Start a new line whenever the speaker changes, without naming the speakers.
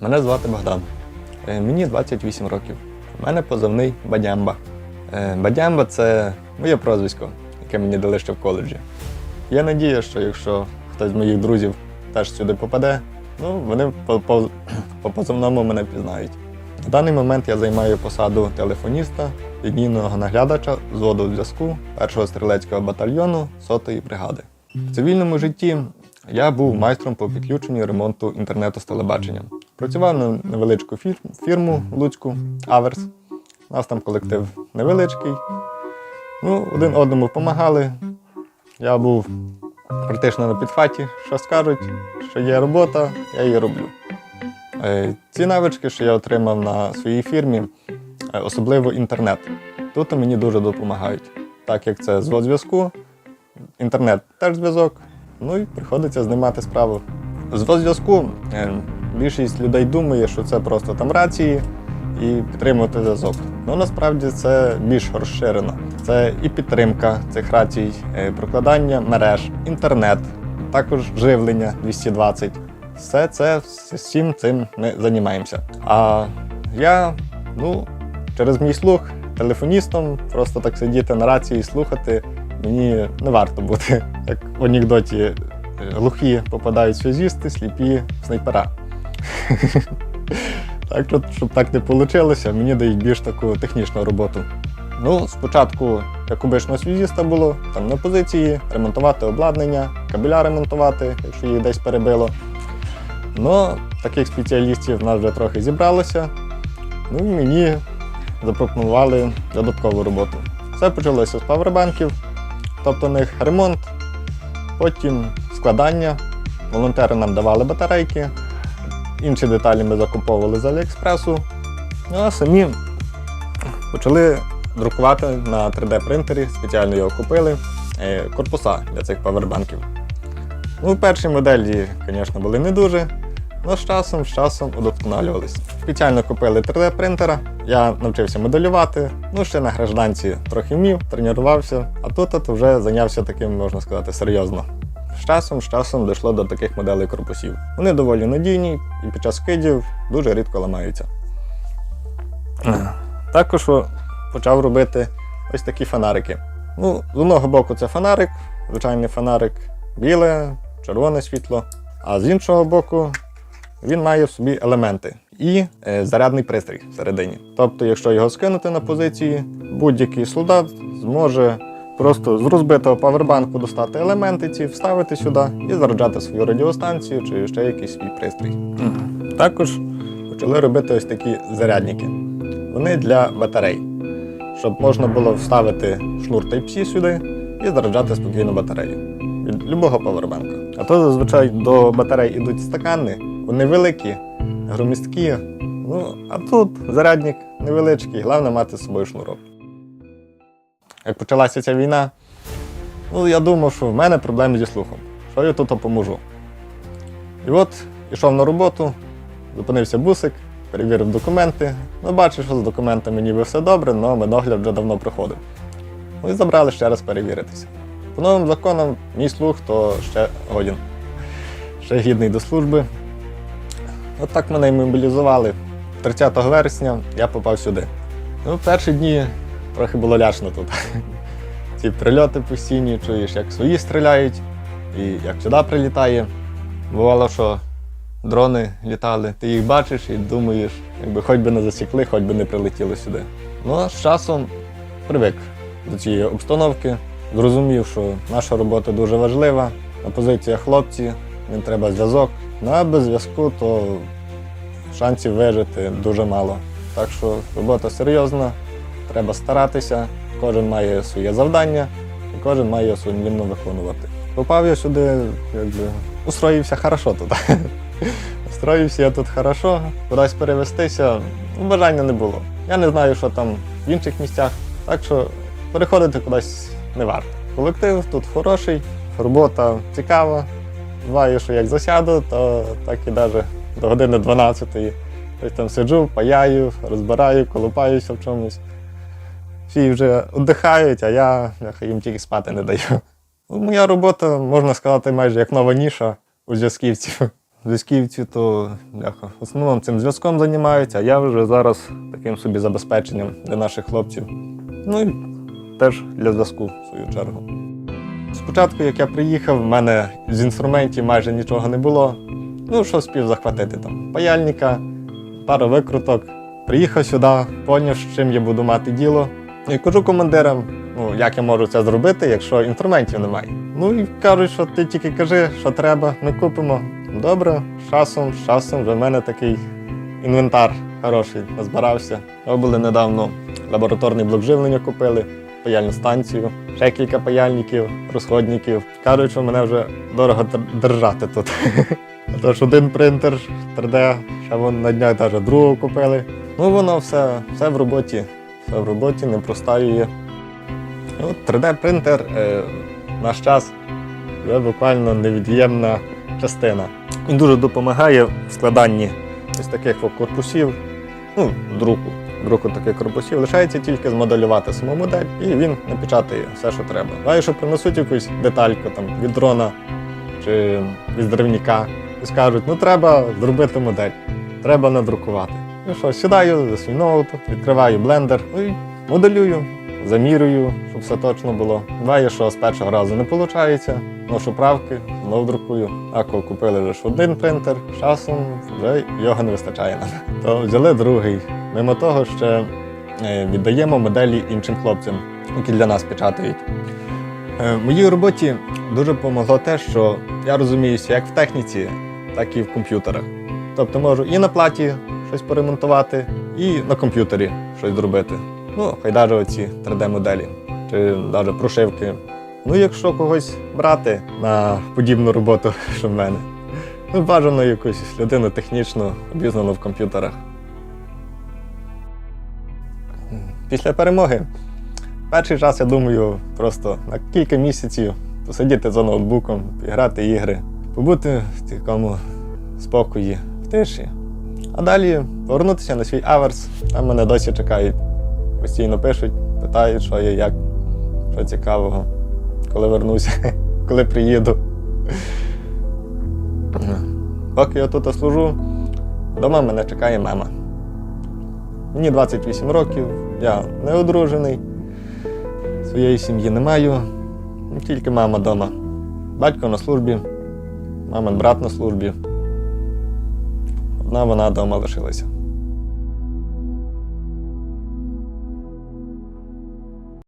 Мене звати Богдан. Е, Мені 28 років. У мене позивний Бадямба. Е, Бадямба це моє прозвисько, яке мені дали ще в коледжі. Є надія, що якщо хтось з моїх друзів теж сюди попаде, ну вони по, по, по позивному мене пізнають. На даний момент я займаю посаду телефоніста, лінійного наглядача зводу зв'язку 1-го стрілецького батальйону 100-ї бригади. В цивільному житті я був майстром по підключенню і ремонту інтернету з телебаченням. Працював на невеличку фірму Луцьку Аверс. У нас там колектив невеличкий. Ну, один одному допомагали. Я був практично на підхваті, що скажуть, що є робота, я її роблю. Е, Ці навички, що я отримав на своїй фірмі, е, особливо інтернет. Тут мені дуже допомагають, так як це звод зв'язку, інтернет теж зв'язок, ну і приходиться знімати справу. Звод зв'язку е, більшість людей думає, що це просто там рації і підтримувати зв'язок. Ну насправді це більш розширено. Це і підтримка цих рацій, е, прокладання мереж, інтернет, також живлення 220. Все це всім цим ми займаємося. А я, ну, через мій слух, телефоністом, просто так сидіти на рації і слухати, мені не варто бути. Як в анекдоті, е, глухі попадають связісти, сліпі в снайпера. Так, що, щоб так не вийшло, мені дають більш таку технічну роботу. Ну, спочатку, як обичного связіста було, там на позиції, ремонтувати обладнання, кабеля ремонтувати, якщо їх десь перебило. Ну, таких спеціалістів в нас вже трохи зібралося. Ну і мені запропонували додаткову роботу. Все почалося з павербанків, тобто у них ремонт, потім складання. Волонтери нам давали батарейки, інші деталі ми закуповували з Аліекспресу. Ну а самі почали друкувати на 3D-принтері, спеціально його купили, е, корпуса для цих павербанків. Ну, перші моделі, звісно, були не дуже, але з часом, з часом удосконалювались. Спеціально купили 3D-принтера, я навчився моделювати, ну ще на гражданці трохи вмів, тренувався, а тут вже зайнявся таким, можна сказати, серйозно. З часом, з часом дійшло до таких моделей корпусів. Вони доволі надійні і під час скидів дуже рідко ламаються. Також почав робити ось такі фонарики. Ну, з одного боку це фонарик, звичайний фонарик, біле, червоне світло, а з іншого боку він має в собі елементи і е, зарядний пристрій всередині. Тобто, якщо його скинути на позиції, будь-який солдат зможе просто з розбитого павербанку достати елементи ці, вставити сюди і заряджати свою радіостанцію чи ще якийсь свій пристрій. Також почали робити ось такі зарядники. Вони для батарей, щоб можна було вставити шнур Type-C сюди і заряджати спокійно батарею від любого павербанка. А то зазвичай до батарей ідуть стакани, вони великі, громісткі. Ну, а тут зарядник невеличкий, головне мати з собою шнурок. Як почалася ця війна, ну я думав, що в мене проблеми зі слухом. Що я тут поможу? І от ішов на роботу, зупинився бусик, перевірив документи. Ну, бачив, що з документами ніби все добре, але медогляд вже давно проходив. Ну і забрали ще раз перевіритися. По новим законам, мій слух то ще годін, ще гідний до служби. От так мене і мобілізували. 30 вересня я попав сюди. Ну, перші дні трохи було лячно тут. Ці прильоти постійні, чуєш, як свої стріляють, і як сюди прилітає. Бувало, що дрони літали, ти їх бачиш і думаєш, якби хоч би не засікли, хоч би не прилетіли сюди. Ну а з часом привик до цієї обстановки, зрозумів, що наша робота дуже важлива. На позиціях хлопці, їм треба зв'язок. Ну а без зв'язку то шансів вижити дуже мало. Так що робота серйозна, треба старатися, кожен має своє завдання і кожен має сумлінно виконувати. Попав я сюди, якби устроївся хорошо тут. Устроївся я тут хорошо, кудись перевестися ну, бажання не було. Я не знаю, що там в інших місцях, так що переходити кудись не варто. Колектив тут хороший, робота цікава. Знаю, що як засяду, то так і навіть до години 12-ї. Тобто там сиджу, паяю, розбираю, колупаюся в чомусь. Всі вже віддихають, а я їм тільки спати не даю. Моя робота, можна сказати, майже як нова ніша у зв'язківців. зв'язківці, то основному цим зв'язком займаються, а я вже зараз таким собі забезпеченням для наших хлопців. Ну і теж для зв'язку, в свою чергу. Спочатку, як я приїхав, в мене з інструментів майже нічого не було. Ну, що спів захватити там? Паяльника, пару викруток. Приїхав сюди, поняв, з чим я буду мати діло. І кажу командирам, ну як я можу це зробити, якщо інструментів немає. Ну і кажуть, що ти тільки кажи, що треба, ми купимо. Добре, з часом, з часом вже в мене такий інвентар хороший назбирався. Ми були недавно лабораторний блок живлення купили, паяльну станцію, ще кілька паяльників, розходників. Кажуть, що мене вже дорого держати тут. Тож один принтер 3D, ще вон на днях навіть другого купили. Ну воно все, все в роботі, в роботі, не простаює. Ну, 3D-принтер е, наш час це буквально невід'ємна частина. Він дуже допомагає в складанні ось таких корпусів, ну, друку. Друку таких корпусів лишається тільки змоделювати саму модель, і він напечатає все, що треба. А якщо принесуть якусь детальку там, від дрона чи від деревняка, і скажуть, ну треба зробити модель, треба надрукувати. Ну що, сідаю за свій ноут, відкриваю блендер, і моделюю, замірюю, щоб все точно було. Буває, що з першого разу не виходить, ношу правки, знов друкую. А коли купили ж один принтер, часом вже його не вистачає нам. То взяли другий. Мимо того, ще віддаємо моделі іншим хлопцям, які для нас печатають. Е, моїй роботі дуже допомогло те, що я розуміюся як в техніці, так і в комп'ютерах. Тобто можу і на платі щось поремонтувати, і на комп'ютері щось зробити. Ну, хай навіть оці 3D-моделі, чи навіть прошивки. Ну, якщо когось брати на подібну роботу, що в мене, ну, бажано якусь людину технічно обізнану в комп'ютерах. Після перемоги перший час, я думаю, просто на кілька місяців посидіти за ноутбуком, грати ігри, побути в такому спокої, в тиші. А далі повернутися на свій аверс. Там мене досі чекають. Постійно пишуть, питають, що я, як, що цікавого, коли вернуся, коли приїду. Поки я тут служу, вдома мене чекає мама. Мені 28 років, я не одружений, своєї сім'ї не маю, тільки мама вдома. Батько на службі, мамин брат на службі. Одна вона вдома лишилася.